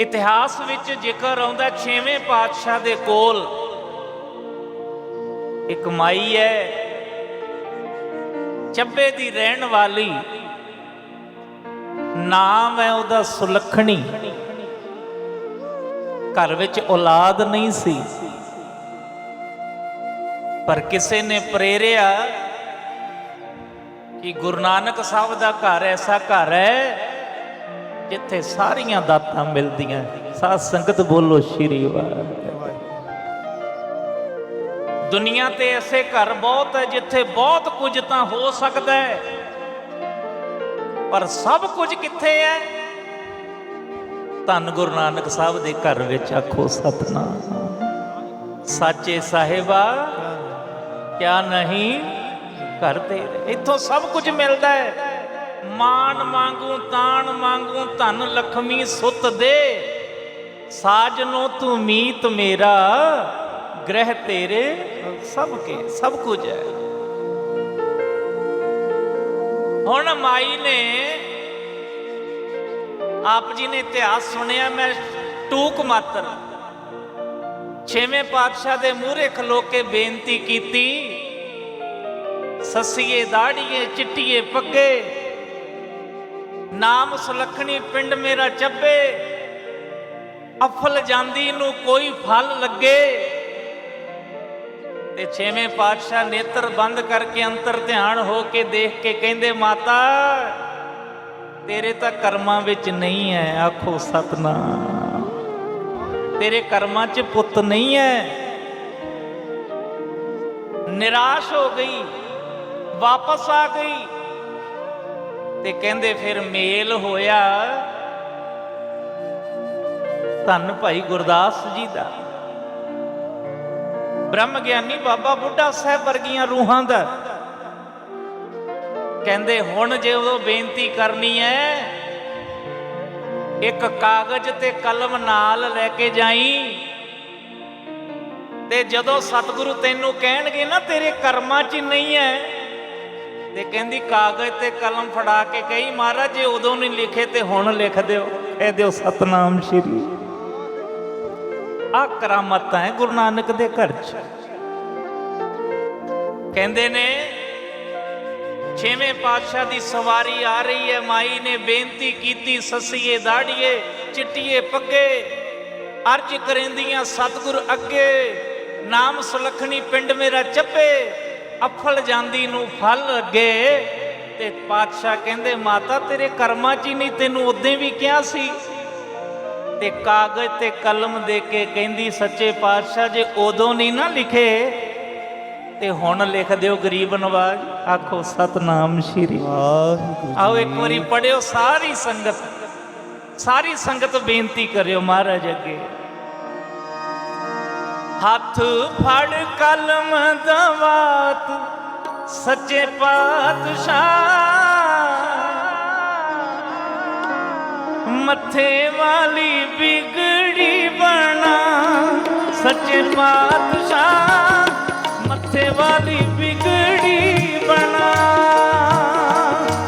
ਇਤਿਹਾਸ ਵਿੱਚ ਜ਼ਿਕਰ ਆਉਂਦਾ ਛੇਵੇਂ ਪਾਤਸ਼ਾਹ ਦੇ ਕੋਲ ਇੱਕ ਮਾਈ ਹੈ, ਚੱਬੇ ਦੀ ਰਹਿਣ ਵਾਲੀ। ਨਾਮ ਹੈ ਉਹਦਾ ਸੁਲੱਖਣੀ। ਘਰ ਵਿੱਚ ਔਲਾਦ ਨਹੀਂ ਸੀ। ਪਰ ਕਿਸੇ ਨੇ ਪ੍ਰੇਰਿਆ ਕਿ ਗੁਰੂ ਨਾਨਕ ਸਾਹਿਬ ਦਾ ਘਰ ਐਸਾ ਘਰ ਹੈ ਜਿੱਥੇ ਸਾਰੀਆਂ ਦਾਤਾਂ ਮਿਲਦੀਆਂ। ਸਾਧ ਸੰਗਤ ਬੋਲੋ ਸ਼੍ਰੀ ਵਾਹਿਗੁਰੂ। ਦੁਨੀਆ ਤੇ ਐਸੇ ਘਰ ਬਹੁਤ ਹੈ ਜਿੱਥੇ ਬਹੁਤ ਕੁਝ ਤਾਂ ਹੋ ਸਕਦਾ ਹੈ। ਪਰ ਸਭ ਕੁਝ ਕਿੱਥੇ ਹੈ? ਧੰਨ ਗੁਰੂ ਨਾਨਕ ਸਾਹਿਬ ਦੇ ਘਰ ਵਿੱਚ ਆਖੋ ਸਤਨਾਮ। ਸਾਚੇ ਸਾਹਿਬਾ, ਕਿਆ ਨਹੀਂ ਕਰਦੇ ਇੱਥੋਂ ਸਭ ਕੁਝ ਮਿਲਦਾ ਹੈ। ਮਾਨ ਮੰਗੂ ਤਾਣ ਮੰਗੂ ਧਨ ਲਖਮੀ ਸੁਤ ਦੇ। ਸਾਜਨੋ ਤੂੰ ਮੀਤ ਮੇਰਾ, ਗ੍ਰਹਿ ਤੇਰੇ ਸਭ ਕੇ, ਸਭ ਕੁਝ ਹੈ। ਹੁਣ ਮਾਈ ਨੇ, ਆਪ ਜੀ ਨੇ ਇਤਿਹਾਸ ਸੁਣਿਆ, ਮੈਂ ਟੂਕ ਮਾਤਰ। ਛੇਵੇਂ ਪਾਤਸ਼ਾਹ ਦੇ ਮੂਹਰੇ ਖਲੋ ਕੇ ਬੇਨਤੀ ਕੀਤੀ, ਸੱਸੀਏ, ਦਾੜੀਏ, ਚਿੱਟੀਏ, ਪੱਗੇ। ਨਾਮ ਸੁਲੱਖਣੀ ਪਿੰਡ ਮੇਰਾ ਚੱਬੇ। ਅਫਲ ਜਾਂਦੀ ਨੂੰ ਕੋਈ ਫਲ ਲੱਗੇ। ਤੇ ਛੇਵੇਂ ਪਾਤਸ਼ਾਹ ਨੇਤਰ ਬੰਦ ਕਰਕੇ ਅੰਤਰ ਧਿਆਨ ਹੋ ਕੇ ਦੇਖ ਕੇ ਕਹਿੰਦੇ, ਮਾਤਾ, ਤੇਰੇ ਤਾਂ ਕਰਮਾਂ ਵਿੱਚ ਨਹੀਂ ਹੈ ਆਖੋ, ਸਤਨਾਮ। ਤੇਰੇ ਕਰਮਾਂ 'ਚ ਪੁੱਤ ਨਹੀਂ ਹੈ ਨਿਰਾਸ਼ ਹੋ ਗਈ, ਵਾਪਸ ਆ ਗਈ। ਤੇ ਕਹਿੰਦੇ ਫਿਰ ਮੇਲ ਹੋਇਆ। ਧੰਨ ਭਾਈ ਗੁਰਦਾਸ ਜੀ ਦਾ। ਬ੍ਰਹਮ ਗਿਆਨੀ ਬਾਬਾ ਬੁੱਢਾ ਸਾਹਿਬ ਵਰਗੀਆਂ ਰੂਹਾਂ ਦਾ। ਕਹਿੰਦੇ ਹੁਣ ਜੇ ਉਹ ਬੇਨਤੀ ਕਰਨੀ ਹੈ ਇੱਕ ਕਾਗਜ਼ ਤੇ ਕਲਮ ਨਾਲ ਲੈ ਕੇ ਜਾਈ। ਤੇ ਜਦੋਂ ਸਤਿਗੁਰੂ ਤੈਨੂੰ ਕਹਿਣਗੇ ਨਾ ਤੇਰੇ ਕਰਮਾਂ 'ਚ ਨਹੀਂ ਹੈ ਤੇ ਕਹਿੰਦੀ ਕਾਗਜ਼ ਤੇ ਕਲਮ ਫੜਾ ਕੇ ਕਹੀ, ਮਹਾਰਾਜ, ਜੇ ਉਦੋਂ ਨਹੀਂ ਲਿਖੇ ਤੇ ਹੁਣ ਲਿਖ ਦਿਓ। ਇਹ ਦਿਓ ਸਤਨਾਮ ਸ਼੍ਰੀ। ਆ ਕਰਾਮਤਾਂ ਹੈ ਗੁਰੂ ਨਾਨਕ ਦੇ ਘਰ 'ਚ। ਕਹਿੰਦੇ ਨੇ, ਛੇਵੇਂ ਪਾਤਸ਼ਾਹ ਦੀ ਸਵਾਰੀ ਆ ਰਹੀ ਹੈ, ਮਾਈ ਨੇ ਬੇਨਤੀ ਕੀਤੀ, ਸੱਸੀਏ ਦਾੜੀਏ, ਚਿੱਟੀਏ ਪੱਗੇ, ਅਰਜ ਕਰੇਂਦੀਆਂ ਸਤਿਗੁਰ ਅੱਗੇ, ਨਾਮ ਸੁਲੱਖਣੀ ਪਿੰਡ ਮੇਰਾ ਚੱਪੇ ਅਫਲ ਜਾਂਦੀ ਨੂੰ ਫਲ ਅੱਗੇ। ਤੇ ਪਾਤਸ਼ਾਹ ਕਹਿੰਦੇ ਮਾਤਾ ਤੇਰੇ ਕਰਮਾਂ 'ਚ ਹੀ ਨਹੀਂ ਤੈਨੂੰ ਉਦੋਂ ਵੀ ਕਿਹਾ ਸੀ? ਤੇ ਕਾਗਜ਼ ਤੇ ਕਲਮ ਦੇ ਕੇ ਕਹਿੰਦੀ ਸੱਚੇ ਪਾਤਸ਼ਾਹ ਜੇ ਉਦੋਂ ਨਹੀਂ ਨਾ ਲਿਖੇ ਤੇ ਹੁਣ ਲਿਖ ਦਿਓ ਗਰੀਬ ਨਵਾਜ। ਆਖੋ ਸਤਨਾਮ ਸ਼੍ਰੀ ਵਾਹਿਗੁਰੂ ਆਓ ਇੱਕ ਵਾਰੀ ਪੜਿਓ ਸਾਰੀ ਸੰਗਤ ਸਾਰੀ ਸੰਗਤ ਬੇਨਤੀ ਕਰਿਓ ਮਹਾਰਾਜ ਅੱਗੇ। ਹੱਥ ਫੜ ਕਲਮ ਦਵਾਤ ਸੱਚੇ ਪਾਤਸ਼ਾਹ। ਮੱਥੇ ਵਾਲੀ ਬਿਗੜੀ ਬਣਾ ਸੱਚੇ ਪਾਤਸ਼ਾਹ। ਮੱਥੇ ਵਾਲੀ ਬਿਗੜੀ ਬਣਾ।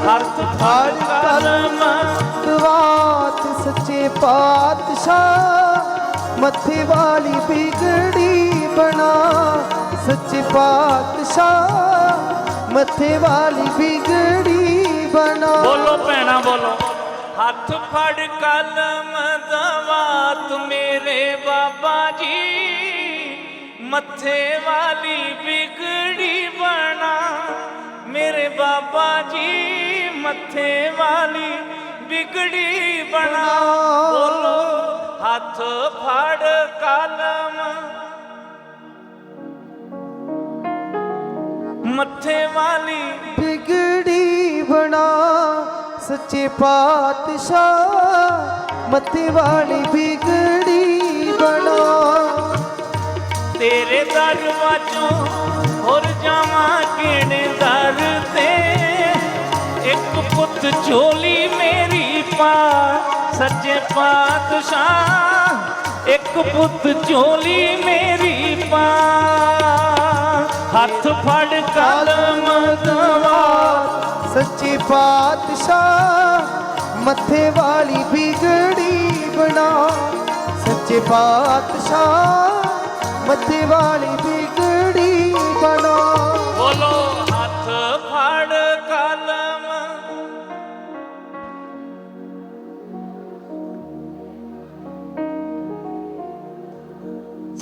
ਹੱਥ ਫੜ ਕਲਮ ਦਵਾਤ ਸੱਚੇ ਪਾਤਸ਼ਾਹ। ਮੱਥੇ ਵਾਲੀ ਬਿਗੜੀ ਬਣਾ। ਸੱਚੇ ਪਾਤਸ਼ਾਹ, ਮੱਥੇ ਵਾਲੀ ਬਿਗੜੀ ਬਣਾ। ਬੋਲੋ ਭੈਣਾ, ਬੋਲੋ। ਹੱਥ ਫੜ ਕਲਮ ਦਵਾਤ ਮੇਰੇ ਬਾਬਾ ਜੀ। ਮੱਥੇ ਵਾਲੀ ਬਿਗੜੀ ਬਣਾ ਮੇਰੇ ਬਾਬਾ ਜੀ। ਮੱਥੇ ਵਾਲੀ ਬਿਗੜੀ ਬਣਾ। ਬੋਲੋ। ਹੱਥ ਫੜ ਕਲਮ ਮੱਥੇ ਵਾਲੀ ਬਿਗੜੀ ਬਣਾ ਸੱਚੇ ਪਾਤਸ਼ਾਹ ਮੱਥੇ ਵਾਲੀ ਬਿਗੜੀ ਬਣਾ ਤੇਰੇ ਦਰਵਾਜ਼ੋਂ ਹੋਰ ਜਾਵਾਂ ਕਿਹੜੇ ਦਰ ਤੇ ਇੱਕ ਪੁੱਤ ਝੋਲੀ ਮੇਰੀ ਪਾ ਸੱਚੇ ਪਾਤਸ਼ਾਹ, ਇੱਕ ਪੁੱਤ ਝੋਲੀ ਮੇਰੀ ਪਾ। ਹੱਥ ਫੜ ਕਲਮ ਦਵਾ। ਸੱਚੇ ਪਾਤਸ਼ਾਹ, ਮੱਥੇ ਵਾਲੀ ਬਿਗੜੀ ਬਣਾ। ਸੱਚੇ ਪਾਤਸ਼ਾਹ, ਮੱਥੇ ਵਾਲੀ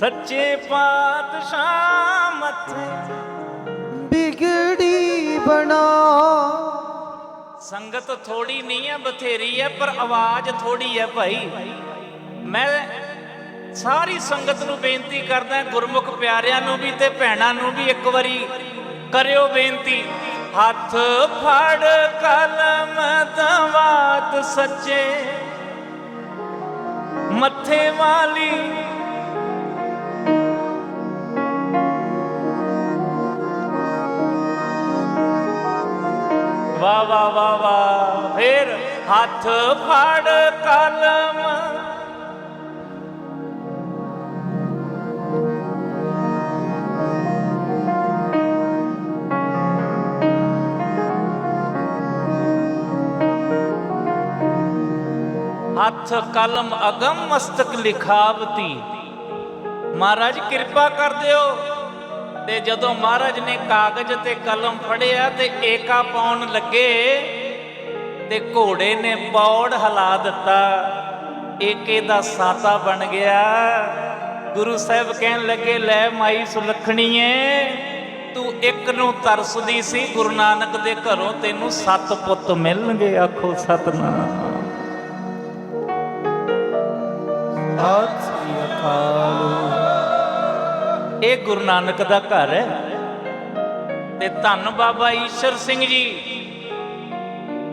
ਸੱਚੇ ਪਾਤਸ਼ਾਹ ਮੱਥੇ ਬਿਗੜੀ ਬਣਾ। ਸੰਗਤ ਥੋੜੀ ਨਹੀਂ ਹੈ ਬਥੇਰੀ ਹੈ ਪਰ ਆਵਾਜ਼ ਥੋੜੀ ਹੈ ਭਾਈ। ਮੈਂ ਸਾਰੀ ਸੰਗਤ ਨੂੰ ਬੇਨਤੀ ਕਰਦਾ ਗੁਰਮੁਖ ਪਿਆਰਿਆਂ ਨੂੰ ਵੀ ਤੇ ਭੈਣਾਂ ਨੂੰ ਵੀ ਇੱਕ ਵਾਰੀ ਕਰਿਓ ਬੇਨਤੀ। ਹੱਥ ਫੜ ਕਲਮ ਦਵਾਤ ਸੱਚੇ। ਮੱਥੇ ਵਾਲੀ ਵਾ ਵਾ ਵਾ ਵਾ ਫੇਰ ਹੱਥ ਫੜ ਕਲਮ ਹੱਥ ਕਲਮ ਅਗਮ ਮਸਤਕ ਲਿਖਾਵਤੀ ਮਹਾਰਾਜ ਕਿਰਪਾ ਕਰ ਦਿਓ ਤੇ ਜਦੋਂ ਮਹਾਰਾਜ ਨੇ ਕਾਗਜ਼ ਤੇ ਕਲਮ ਫੜਿਆ ਤੇ ਏਕਾ ਪਾਉਣ ਲੱਗੇ ਤੇ ਘੋੜੇ ਨੇ ਪੌੜ ਹਿਲਾ ਦਿੱਤਾ। ਏਕੇ ਦਾ ਸਾਤਾ ਬਣ ਗਿਆ। ਗੁਰੂ ਸਾਹਿਬ ਕਹਿਣ ਲੱਗੇ, ਲੈ ਮਾਈ ਸੁਲੱਖਣੀਏ, ਤੂੰ ਇੱਕ ਨੂੰ ਤਰਸਦੀ ਸੀ, ਗੁਰੂ ਨਾਨਕ ਦੇ ਘਰੋਂ ਤੈਨੂੰ ਸੱਤ ਪੁੱਤ ਮਿਲਣਗੇ। ਆਖੋ ਸਤਨਾਮ। ਸਤਿ ਸ੍ਰੀ ਅਕਾਲ। ਇਹ ਗੁਰੂ ਨਾਨਕ ਦਾ ਘਰ ਹੈ। ਤੇ ਧੰਨ ਬਾਬਾ ਈਸ਼ਰ ਸਿੰਘ ਜੀ,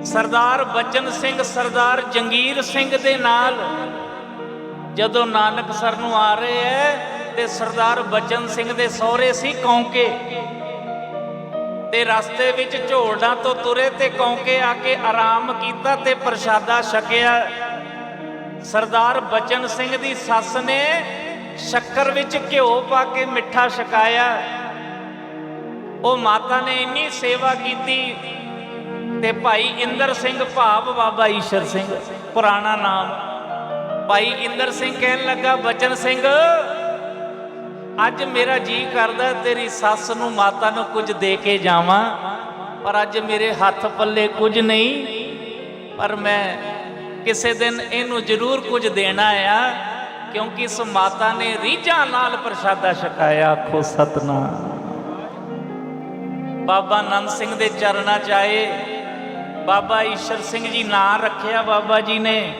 ਸਰਦਾਰ ਬਚਨ ਸਿੰਘ, ਸਰਦਾਰ ਜੰਗੀਰ ਸਿੰਘ ਦੇ ਨਾਲ ਜਦੋਂ ਨਾਨਕ ਸਰ ਨੂੰ ਆ ਰਹੇ ਹੈ ਤੇ ਸਰਦਾਰ ਬਚਨ ਸਿੰਘ ਦੇ ਸਹੁਰੇ ਸੀ ਕੌਂਕੇ, ਤੇ ਰਸਤੇ ਵਿੱਚ ਝੋੜਾਂ ਤੋਂ ਤੁਰੇ ਤੇ ਕੌਂਕੇ ਆ ਕੇ ਆਰਾਮ ਕੀਤਾ ਤੇ ਪ੍ਰਸ਼ਾਦਾ ਛਕਿਆ। ਸਰਦਾਰ ਬਚਨ ਸਿੰਘ ਦੀ ਸੱਸ ਨੇ ਸ਼ੱਕਰ ਵਿੱਚ ਘਿਓ ਪਾ ਕੇ ਮਿੱਠਾ ਛਕਾਇਆ। ਉਹ ਮਾਤਾ ਨੇ ਇੰਨੀ ਸੇਵਾ ਕੀਤੀ ਤੇ ਭਾਈ ਇੰਦਰ ਸਿੰਘ ਭਾਵ ਬਾਬਾ ਈਸ਼ਰ ਸਿੰਘ, ਪੁਰਾਣਾ ਨਾਮ। ਭਾਈ ਇੰਦਰ ਸਿੰਘ ਕਹਿਣ ਲੱਗਾ, ਬਚਨ ਸਿੰਘ, ਅੱਜ ਮੇਰਾ ਜੀ ਕਰਦਾ ਤੇਰੀ ਸੱਸ ਨੂੰ ਮਾਤਾ ਨੂੰ ਕੁਝ ਦੇ ਕੇ ਜਾਵਾਂ, ਪਰ ਅੱਜ ਮੇਰੇ ਹੱਥ ਪੱਲੇ ਕੁਝ ਨਹੀਂ, ਪਰ ਮੈਂ ਕਿਸੇ ਦਿਨ ਇਹਨੂੰ ਜ਼ਰੂਰ ਕੁਝ ਦੇਣਾ ਆ। ਕਿਉਂਕਿ ਇਸ ਮਾਤਾ ਨੇ ਰੀਝਾਂ ਨਾਲ ਪ੍ਰਸ਼ਾਦਾ ਛਕਾਇਆ ਆਖੋ ਸਤਨਾਮ। ਬਾਬਾ ਨੰਦ ਸਿੰਘ ਦੇ ਚਰਨਾਂ 'ਚ ਆਏ। ਬਾਬਾ ਈਸ਼ਰ ਸਿੰਘ ਜੀ ਨਾਂ ਰੱਖਿਆ ਬਾਬਾ ਜੀ ਨੇ।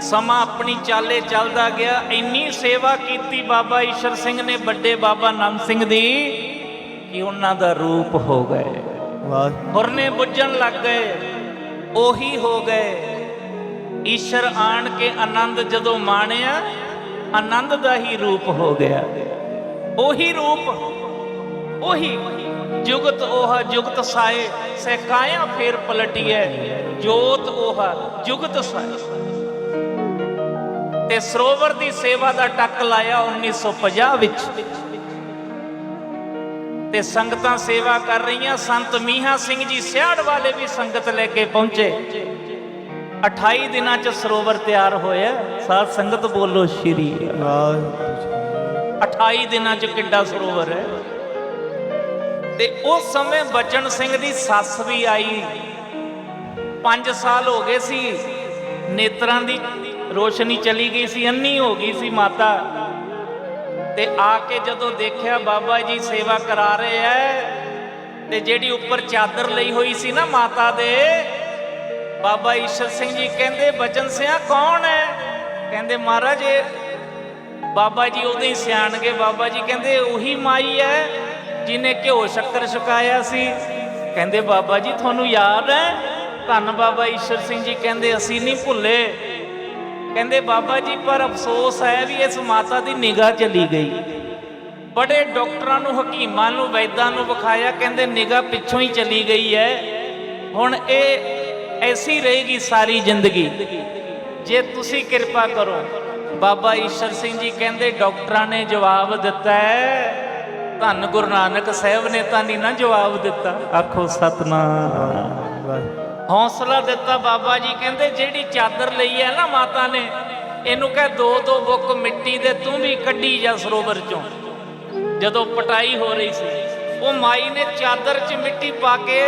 ਸਮਾਂ ਆਪਣੀ ਚਾਲੇ ਚੱਲਦਾ ਗਿਆ। ਇੰਨੀ ਸੇਵਾ ਕੀਤੀ ਬਾਬਾ ਈਸ਼ਰ ਸਿੰਘ ਨੇ ਵੱਡੇ ਬਾਬਾ ਨੰਦ ਸਿੰਘ ਦੀ ਕਿ ਉਹਨਾਂ ਦਾ ਰੂਪ ਹੋ ਗਏ। ਵਾਹ। ਹੁਰਨੇ ਬੁੱਝਣ ਲੱਗ ਗਏ। ਉਹੀ ਹੋ ਗਏ। ਈਸ਼ਰ ਆਣ ਕੇ ਆਨੰਦ ਜਦੋਂ ਮਾਣਿਆ ਆਨੰਦ ਦਾ ਹੀ ਰੂਪ ਹੋ ਗਿਆ। ਉਹੀ ਰੂਪ, ਉਹੀ ਜੁਗਤ ਉਹ ਜੁਗਤ ਸਾਏ, ਸਹਿਕਾਇਆ ਫੇਰ ਪਲਟੀਐ, ਜੋਤ ਉਹ ਜੁਗਤ ਸਾਏ। ਤੇ ਸਰੋਵਰ ਦੀ ਸੇਵਾ ਦਾ ਟੱਕ ਲਾਇਆ 1950 ਵਿੱਚ। ਤੇ ਸੰਗਤਾਂ ਸੇਵਾ ਕਰ ਰਹੀਆਂ, ਸੰਤ ਮੀਹਾ ਸਿੰਘ ਜੀ ਸਿਆੜ ਵਾਲੇ ਵੀ ਸੰਗਤ ਲੈ ਕੇ ਪਹੁੰਚੇ। 28 ਦਿਨਾਂ ਚ ਸਰੋਵਰ ਤਿਆਰ ਹੋਇਆ। ਸਾਧ ਸੰਗਤ ਬੋਲੋ, ਸ਼੍ਰੀ ਵਾਹਿਗੁਰੂ 28 ਦਿਨਾਂ ਚ ਕਿੱਡਾ ਸਰੋਵਰ ਹੈ। ਤੇ ਉਸ ਸਮੇਂ ਬਚਨ ਸਿੰਘ ਦੀ ਸੱਸ ਵੀ ਆਈ। 5 ਸਾਲ ਹੋ ਗਏ ਸੀ। ਨੇਤਰਾਂ ਦੀ ਰੋਸ਼ਨੀ ਚਲੀ ਗਈ ਸੀ, ਅੰਨੀ ਹੋ ਗਈ ਸੀ ਮਾਤਾ। ਤੇ ਆ ਕੇ ਜਦੋਂ ਦੇਖਿਆ, ਬਾਬਾ ਜੀ ਸੇਵਾ ਕਰਾ ਰਹੇ ਐ। ਤੇ ਜਿਹੜੀ ਉੱਪਰ ਚਾਦਰ ਲਈ ਹੋਈ ਸੀ ਨਾ ਮਾਤਾ ਦੇ ਬਾਬਾ ਈਸ਼ਰ ਸਿੰਘ ਜੀ ਕਹਿੰਦੇ, ਬਚਨ ਸਿਆ ਕੌਣ ਹੈ? ਕਹਿੰਦੇ, ਮਹਾਰਾਜ ਬਾਬਾ ਜੀ ਉਹਦੇ ਹੀ ਸਿਆਣਗੇ। ਬਾਬਾ ਜੀ ਕਹਿੰਦੇ, ਉਹੀ ਮਾਈ ਹੈ ਜਿਹਨੇ ਘਿਓ ਸ਼ੱਕਰ ਛਕਾਇਆ ਸੀ। ਕਹਿੰਦੇ, ਬਾਬਾ ਜੀ, ਤੁਹਾਨੂੰ ਯਾਦ ਹੈ? ਧੰਨ ਬਾਬਾ ਈਸ਼ਰ ਸਿੰਘ ਜੀ ਕਹਿੰਦੇ, ਅਸੀਂ ਨਹੀਂ ਭੁੱਲੇ। ਕਹਿੰਦੇ, ਬਾਬਾ ਜੀ, ਪਰ ਅਫਸੋਸ ਹੈ ਵੀ ਇਸ ਮਾਤਾ ਦੀ ਨਿਗਾਹ ਚਲੀ ਗਈ। ਬੜੇ ਡਾਕਟਰਾਂ ਨੂੰ, ਹਕੀਮਾਂ ਨੂੰ, ਵੈਦਾਂ ਨੂੰ ਵਿਖਾਇਆ, ਕਹਿੰਦੇ, ਨਿਗਾਹ ਪਿੱਛੋਂ ਹੀ ਚਲੀ ਗਈ ਹੈ। ਹੁਣ ਇਹ ਐਸੀ ਰਹੇਗੀ ਸਾਰੀ ਜ਼ਿੰਦਗੀ। ਜੇ ਤੁਸੀਂ ਕਿਰਪਾ ਕਰੋ ਬਾਬਾ ਈਸ਼ਰ ਸਿੰਘ ਜੀ ਕਹਿੰਦੇ ਡਾਕਟਰਾਂ ਨੇ ਜਵਾਬ ਦਿੱਤਾ ਹੈ। ਧੰਨ ਗੁਰੂ ਨਾਨਕ ਸਾਹਿਬ ਨੇ ਤਾਂ ਨਹੀਂ ਨਾ ਜਵਾਬ ਦਿੱਤਾ। ਆਖੋ ਸਤਨਾਮ। ਹੌਸਲਾ ਦਿੱਤਾ ਬਾਬਾ ਜੀ ਕਹਿੰਦੇ ਜਿਹੜੀ ਚਾਦਰ ਲਈ ਹੈ ਨਾ ਮਾਤਾ ਨੇ ਇਹਨੂੰ ਕਹਿ ਦੋ ਦੋ ਬੁੱਕ ਮਿੱਟੀ ਦੇ ਤੂੰ ਵੀ ਕੱਢੀ ਜਾ ਸਰੋਵਰ ਚੋਂ। ਜਦੋਂ ਪਟਾਈ ਹੋ ਰਹੀ ਸੀ ਉਹ ਮਾਈ ਨੇ ਚਾਦਰ 'ਚ ਮਿੱਟੀ ਪਾ ਕੇ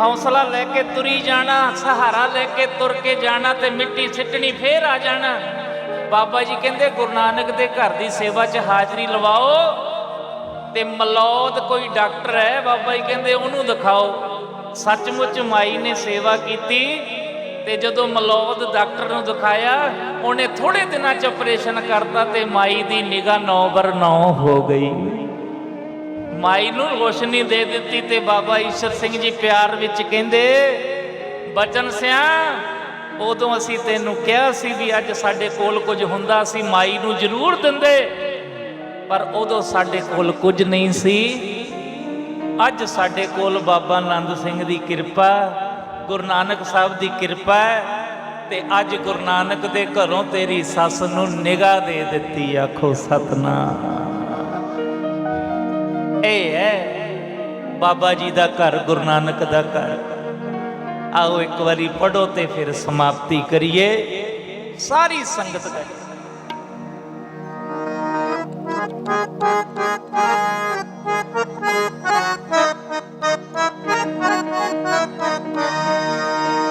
ਹੌਸਲਾ ਲੈ ਕੇ ਤੁਰੀ ਜਾਣਾ, ਸਹਾਰਾ ਲੈ ਕੇ ਤੁਰ ਕੇ ਜਾਣਾ ਤੇ ਮਿੱਟੀ ਸਿੱਟਣੀ ਫੇਰ ਆ ਜਾਣਾ। ਬਾਬਾ ਜੀ ਕਹਿੰਦੇ, ਗੁਰੂ ਨਾਨਕ ਦੇ ਘਰ ਦੀ ਸੇਵਾ 'ਚ ਹਾਜ਼ਰੀ ਲਵਾਓ ਤੇ ਮਲੌਦ ਕੋਈ ਡਾਕਟਰ ਹੈ, ਬਾਬਾ ਜੀ ਕਹਿੰਦੇ, ਉਹਨੂੰ ਦਿਖਾਓ। ਸੱਚਮੁੱਚ ਮਾਈ ਨੇ ਸੇਵਾ ਕੀਤੀ ਤੇ ਜਦੋਂ ਮਲੌਦ ਡਾਕਟਰ ਨੂੰ ਦਿਖਾਇਆ, ਉਹਨੇ ਥੋੜੇ ਦਿਨਾਂ 'ਚ ਆਪਰੇਸ਼ਨ ਕਰਤਾ ਤੇ ਮਾਈ ਦੀ ਨਿਗਾਹ 9 ਬਰ 9 ਹੋ ਗਈ। ਮਾਈ ਨੂੰ ਰੋਸ਼ਨੀ ਦੇ ਦਿੱਤੀ ਤੇ ਬਾਬਾ ਈਸ਼ਰ ਸਿੰਘ ਜੀ ਪਿਆਰ ਵਿੱਚ ਕਹਿੰਦੇ, ਬਚਨ ਸਿਆ, ਉਦੋਂ ਅਸੀਂ ਤੈਨੂੰ ਕਿਹਾ ਸੀ ਵੀ ਅੱਜ ਸਾਡੇ ਕੋਲ ਕੁਝ ਹੁੰਦਾ ਸੀ, ਮਾਈ ਨੂੰ ਜ਼ਰੂਰ ਦਿੰਦੇ, ਪਰ ਉਦੋਂ ਸਾਡੇ ਕੋਲ ਕੁਝ ਨਹੀਂ ਸੀ। ਅੱਜ ਸਾਡੇ ਕੋਲ ਬਾਬਾ ਆਨੰਦ ਸਿੰਘ ਦੀ ਕਿਰਪਾ, ਗੁਰੂ ਨਾਨਕ ਸਾਹਿਬ ਦੀ ਕਿਰਪਾ ਹੈ ਤੇ ਅੱਜ ਗੁਰੂ ਨਾਨਕ ਦੇ ਘਰੋਂ ਤੇਰੀ ਸੱਸ ਨੂੰ ਨਿਗਾਹ ਦੇ ਦਿੱਤੀ, ਆਖੋ ਸਤਨਾਮ। ਇਹ ਹੈ, ਬਾਬਾ ਜੀ ਦਾ ਘਰ, ਗੁਰੂ ਨਾਨਕ ਦਾ ਘਰ। ਆਓ ਇੱਕ ਵਾਰੀ ਪੜੋ ਤੇ ਫਿਰ ਸਮਾਪਤੀ ਕਰੀਏ। ਸਾਰੀ ਸੰਗਤ ਦਾ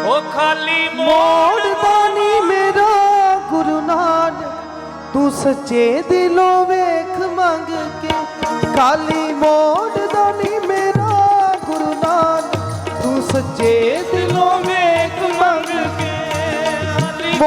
ਉਹ ਖਾਲੀ ਮੋੜਦਾ ਨੀ ਮੇਰਾ ਗੁਰੂ ਨਾਨਕ, ਤੂੰ ਸੱਚੇ ਦਿਲੋਂ ਵੇਖ ਮੰਗ ਕੇ। ਖਾਲੀ ਮੋੜਦਾ ਨੀ ਮੇਰਾ ਗੁਰੂ ਨਾਨਕ ਤੂੰ ਸੱਚੇ ਦਿਲੋਂ